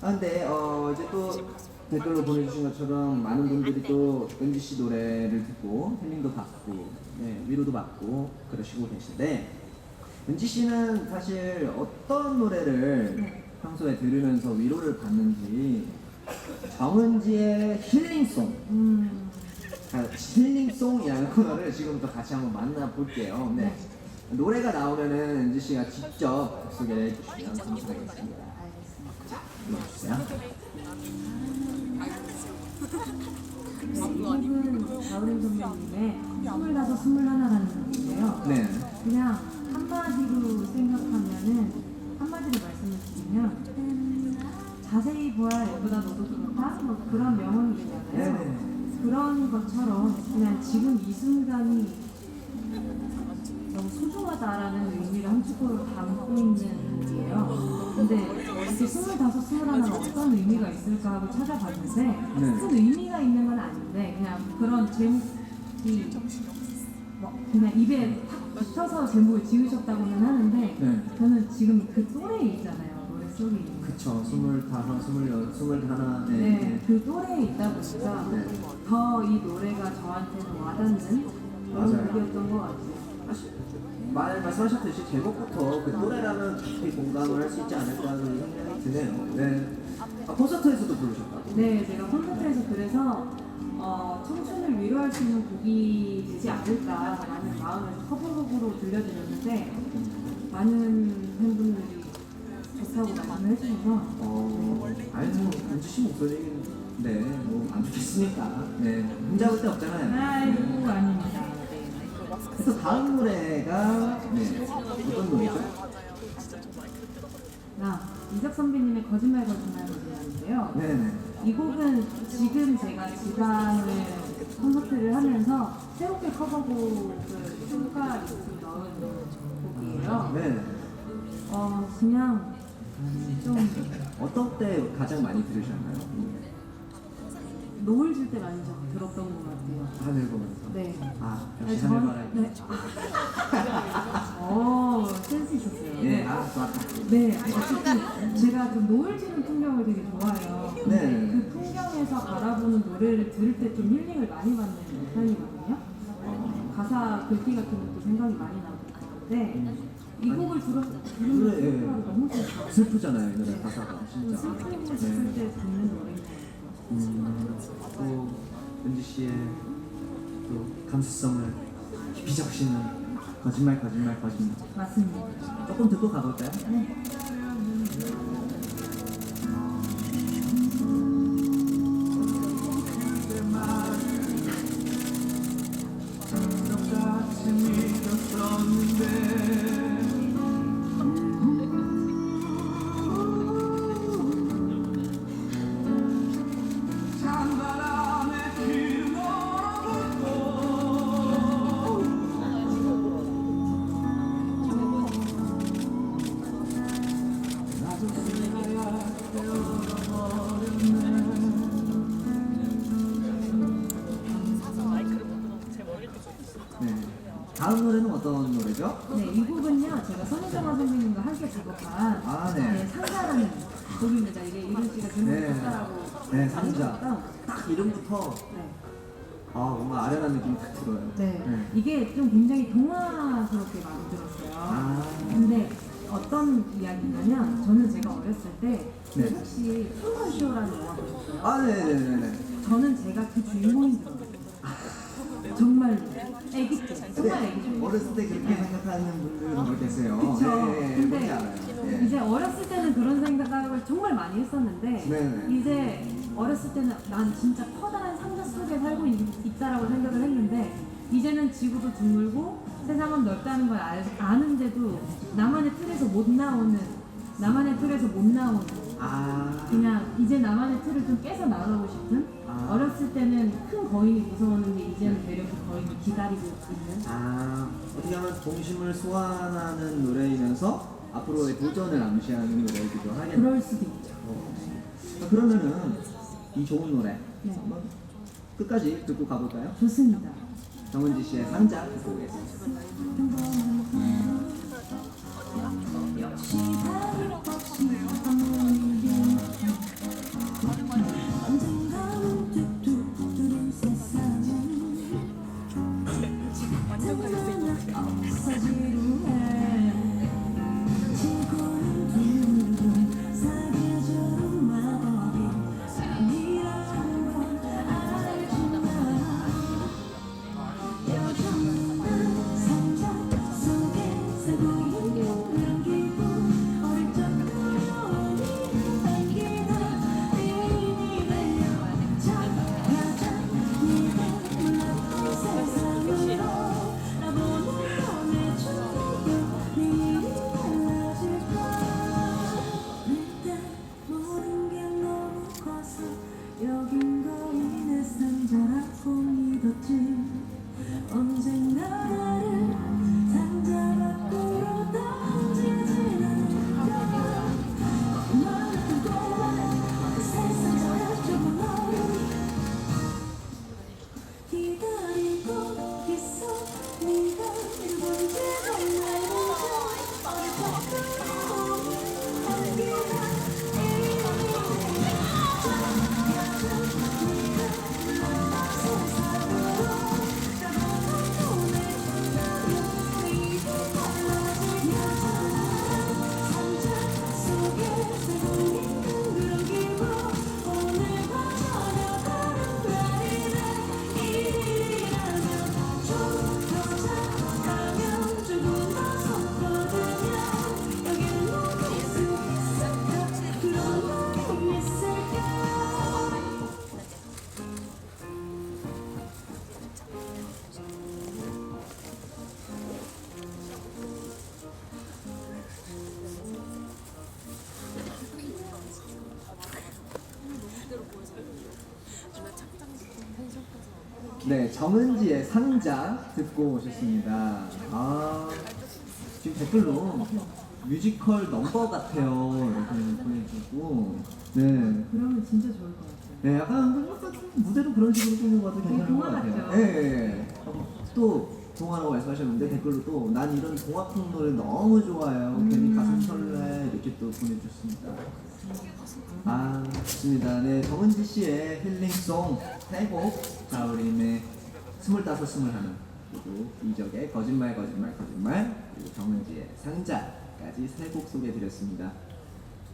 아 근데 어 이제 또 댓글로 보내주신 것처럼 많은 분들이 또 은지 씨 노래를 듣고 힐링도 받고 네, 위로도 받고 그러시고 계신데 은지 씨는 사실 어떤 노래를 평소에 들으면서 위로를 받는지 정은지의 힐링송 음, 자, 힐링송이라는 코너를 지금부터 같이 한번 만나볼게요. 네. 노래가 나오면은 은지 씨가 직접 소개해 주시면 감사하겠습니다. 가을의 선배님의 스물다섯 스물하나라는 곡인데요. 네. 그냥 한마디로 생각하면은 한마디로 말씀을 드리면 자세히 보아 예쁘다 너도 그렇다 뭐 그런 명언이잖아요. 네네. 그런 것처럼 그냥 지금 이 순간이 너무 소중하다라는 의미를 한쪽으로 담고 있는 곡이에요. 근데 이렇게 스물다섯, 스물하나 어떤 의미가 있을까 하고 찾아봤는데 네. 큰 의미가 있는 건 아닌데 그냥 그런 제목이 뭐 그냥 입에 탁 붙어서 제목을 지으셨다고는 하는데 네. 저는 지금 그 또래에 있잖아요. 노래 속에 있는. 그쵸. 스물다섯, 스물여, 스물하나. 네. 네, 그 또래에 있다 보니까 네. 더 이 노래가 저한테는 와닿는 그런 맞아요. 곡이었던 것 같아요. 말 말씀하셨듯이 제목부터 그 노래라면 깊이 공감을 할 수 있지 않을까 하는 생각이 드네요. 네. 아, 콘서트에서도 부르셨다고? 네, 제가 콘서트에서 그래서 어, 청춘을 위로할 수 있는 곡이 되지 않을까라는 마음을 커버곡으로 들려드렸는데 많은 팬분들이 좋다고 말씀을 해주셔서 어, 아니 뭐 은지 씨 목소리는 네, 뭐 안 좋겠으니까. 네. 혼자 볼데 없잖아요. 아이고 아닙니다. 네. 그래서 다음 노래가 네. 어떤 노래죠? 나 이적 선배님의 거짓말 거짓말 거짓말인데요. 네네. 이 곡은 지금 제가 지방을 콘서트를 하면서 새롭게 커버곡을 추가 넣은 곡이에요. 네. 어 그냥 좀 어떤 때 가장 많이 들으셨나요? 노을 질 때 많이 좀 들었던 것 같아요. 하늘 보면서. 네. 아, 역시 하늘 저는- 바라. 네. 어 센스 있었어요. 네, 아, 좋았다. 네, 어쨌든 제가 좀 노을 지는 풍경을 되게 좋아해요. 근데 네. 그 풍경에서 바라보는 노래를 들을 때 좀 힐링을 많이 받는 편이거든요. 어, 가사 글귀 같은 것도 생각이 많이 나고 그런데 이 곡을 들어 그래, 들으면 예. 생각이 너무 좋아요. 슬프잖아요, 이 노래 가사가 진짜. 슬프고 네. 싶을 때 듣는 노래인 것 같아요. 음, 또 은지 씨의 또 감수성을 깊이 적시는 거짓말, 거짓말, 거짓말. 맞습니다. 조금 듣고 가볼까요? 네. 똑같이 믿었었는데 다음 노래는 어떤 노래죠? 네, 이 곡은요, 제가 선우정아 선배님과 함께 작업한 아, 네. 네, 상사라는 곡입니다. 이게 이른 씨가 제목 네. 상사라고 네, 상사. 만드셨던, 딱 이름부터 네. 아, 뭔가 아련한 느낌이 딱 들어요. 네. 이게 좀 굉장히 동화스럽게 만들었어요. 아. 근데 어떤 이야기냐면 저는 제가 어렸을 때 네. 혹시 푸먼쇼라는 영화 보셨어요? 아, 네네네네. 저는 제가 그 주인공인 줄 알았어요. 정말 애기 때, 정말 애기 때. 네. 어렸을 때 그렇게 생각하는 분들은 정말 계세요. 그쵸. 네, 뭔지 근데 알아요. 네. 이제 어렸을 때는 그런 생각을 정말 많이 했었는데 네네. 이제 어렸을 때는 난 진짜 커다란 상자 속에 살고 있, 다라고 생각을 했는데 이제는 지구도 둥글고 세상은 넓다는 걸 알, 아는데도 나만의 틀에서 못 나오는 나만의 틀에서 못 나오는 아, 그냥 이제 나만의 틀을 좀 깨서 나가고 싶은 아. 어렸을 때는 큰 거인이 무서웠는데 이제는 기다리고 있는 아 어떻게 하면 동심을 소환하는 노래이면서 앞으로의 도전을 암시하는 노래이기도 하겠네요. 그럴 수도 있죠. 어. 자, 그러면은 이 좋은 노래 네. 한번 끝까지 듣고 가볼까요? 좋습니다. 정은지 씨의 상자 듣고 오겠습니다. 언젠가 문득 두드린 세상에 음. 네, 정은지의 상자 듣고 오셨습니다. 아, 지금 댓글로 뮤지컬 넘버 같아요. 이렇게 보내주고. 네. 그러면 진짜 좋을 것 같아요. 네, 약간 무대도 그런 식으로 꾸는 것도 괜찮은 것 동화 같아요. 같죠? 예, 예, 예. 또 동화라고 말씀하셨는데 댓글로 또 난 이런 동화풍 노래 너무 좋아요. 음. 괜히 가슴 설레 이렇게 또 보내주셨습니다. 아, 좋습니다. 네, 정은지 씨의 힐링송 세곡 자 우리 네 스물다섯 그리고 이적의 거짓말 거짓말 거짓말 그리고 정은지의 상자까지 세 곡 소개해드렸습니다.